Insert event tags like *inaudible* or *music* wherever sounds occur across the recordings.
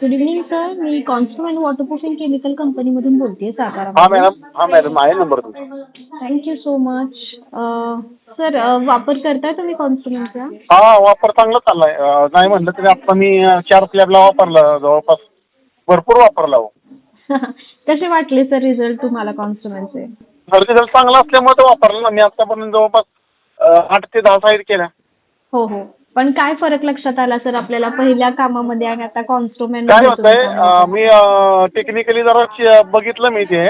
Good evening sir मी कॉन्स्ट्रुमेंट waterproofing chemical कंपनीमधून बोलतेय सातारा हा मॅडम. हा मॅडम. आहे नंबर तुमचा. थँक्यू सो मच सर वापर करताय तुम्ही कॉन्स्ट्रुमेंटचा हा वापर चांगला चाललाय. अं, नाही म्हणलं तरी आता मी अं, चार स्लॅबला वापरलं जवळपास भरपूर वापरला हो. *laughs* कसे वाटले सर रिझल्ट तुम्हाला कॉन्स्ट्रुमेंटचे रिझल्ट चांगला असल्यामुळे तो वापरला ना. मी आतापर्यंत जवळपास अं, आठ ते दहा साईड केल्या. हो हो. पण काय फरक लक्षात आला सर आपल्याला पहिल्या कामामध्ये आणि आता कॉन्स्ट्रुमेंट काय होतंय अं, मी टेक्निकली जरा श- बघितलं मी ते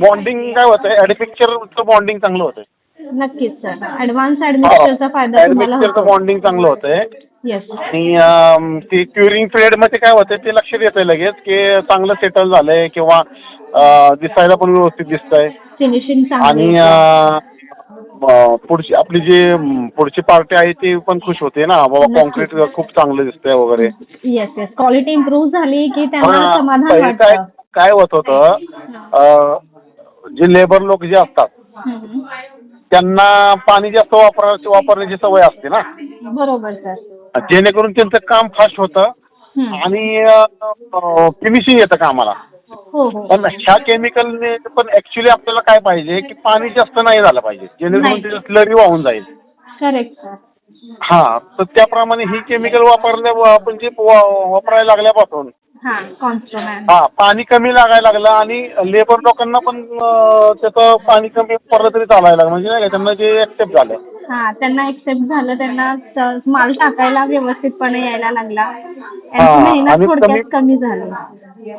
बॉन्डिंग काय होतंय ॲडपिक्चरचं बॉन्डिंग चांगलं होतंय. नक्कीच सर. ऍडव्हान्स ऍडमिनिस्ट्रेचा फायदा तुम्हाला होतो बॉन्डिंग चांगलं होतंय. येस आणि अं, ते क्युरिंग पिरियडमध्ये काय होतंय ते लक्षात येतंय लगेच की चांगलं सेटल झालंय किंवा अं, दिसायला पण व्यवस्थित दिसतंय. फिनिशिंग आणि चांगली अं, अं, पुढची आपली जी पुढची पार्टी आहे ती पण खुश होते ना बाबा. कॉन्क्रीट खूप चांगलं दिसतंय वगैरे येस येस क्वालिटी इम्प्रूव्ह झाली की त्यांना समाधान पहिले काय वाटतं काय होत जे लेबर लोक जे असतात हम्म. त्यांना पाणी जास्त वापर वापरण्याची सवय असते ना बरोबर सर जेणेकरून त्यांचं काम फास्ट होतं हम्म. आणि फिनिशिंग येतं कामाला पण ह्या केमिकलने पण ऍक्च्युली आपल्याला काय पाहिजे? की पाणी जास्त नाही झालं पाहिजे. जेणेकरून. त्याची स्लरी वाहून जाईल. करेक्ट सर हा तर त्याप्रमाणे ही केमिकल वापरल्या आपण जे वा- वापरायला लागल्यापासून हा पाणी कमी लागायला लागलं आणि लेबर लोकांना पण त्याचं पाणी कमी पडलं तरी चालायला लागलं. म्हणजे नाही का त्यांना जे ऍक्सेप्ट झालं. हा त्यांना एक्सेप्ट झालं त्यांना स- माल टाकायला व्यवस्थितपणे यायला लागला. हा, आणि मेहनत आणि थोडक्यात कमी- झाली.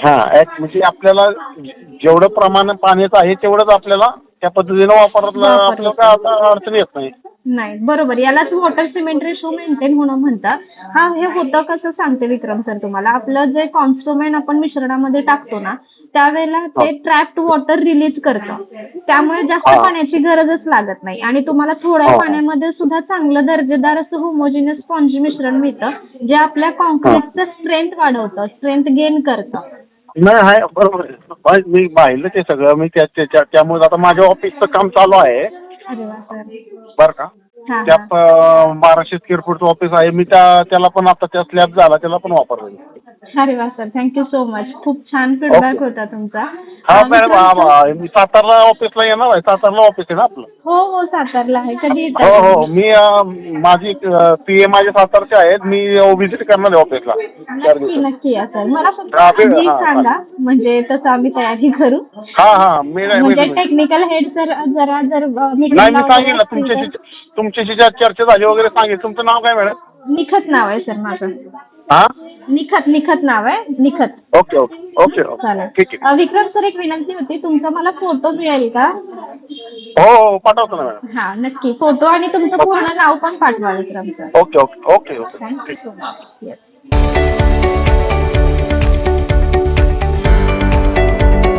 हा म्हणजे आपल्याला जे- जेवढं प्रमाण पाण्याचं आहे तेवढंच आपल्याला त्या पद्धतीनं वापरलं वापरलं. आपल्याला काय अडचण येत नाही. नाही बरोबर. यालाच वॉटर सिमेंट रेशो मेंटेन होणं म्हणतात. हा हे होतं कसं सांगते विक्रम सर तुम्हाला. आपलं जे कॉन्स्ट्रुमेंट आपण मिश्रणामध्ये टाकतो ना त्यावेळेला ते ट्रॅप्ड वॉटर रिलीज करतं. त्यामुळे जास्त. पाण्याची गरजच लागत नाही. आणि तुम्हाला थोड्या. पाण्यामध्ये सुद्धा चांगलं दर्जेदार असं होमोजिनियस स्पॉन्जी मिश्रण मिळतं जे आपल्या कॉन्क्रीटचं स्ट्रेंथ वाढवतं स्ट्रेंथ गेन करतं. नाही आहे बरोबर मी पाहिलं ते सगळं. मी त्यामुळे आता माझ्या ऑफिसचं काम चालू आहे. अरे वा सर. बरं का? हा त्या प- बाराशे स्क्वेअर फूटचं ऑफिस आहे. मी त्या त्याला पण आता त्या स्लॅब झाला त्याला पण वापरलं अरे वा सर थँक्यू सो मच खूप छान फीडबॅक Okay. होता तुमचा. हा अं, मॅडम हा, हा, मी सातारला ऑफिसला येणार आहे. सातारला ऑफिस आहे ना आपलं? हो हो सातारला आहे. कधी हो येतात हो मी अं, माझी पी ए माझे सातारचे आहेत. मी व्हिजिट करणार आहे ऑफिसला चार नक्की दिवसात. नक्की या सर मला फक्त हा, ते- आधी हा, सांगा. म्हणजे तसं आम्ही तयारी करू. हा हा. मी नाही म्हणजे मी- टेक्निकल हेड सर जरा जर meeting नाही मी वगैरे सांगेल ना असतील तुमच्याशी तर- तुमच्याशी ज्या चर्चा झाली वगैरे सांगेल तुमचं नाव काय मॅडम निखत नाव आहे सर माझं. हा? निखत निखत नाव आहे Nikhat. Okay okay okay okay. चालेल. ठीक आहे. अं, विक्रम सर एक विनंती होती तुमचा मला फोटो मिळेल का? हो हो पाठवतो ना मॅडम. हा नक्की. फोटो आणि तुमचं पूर्ण नाव पण पाठवा Vikram sir. Okay okay okay okay. Thank you so much yes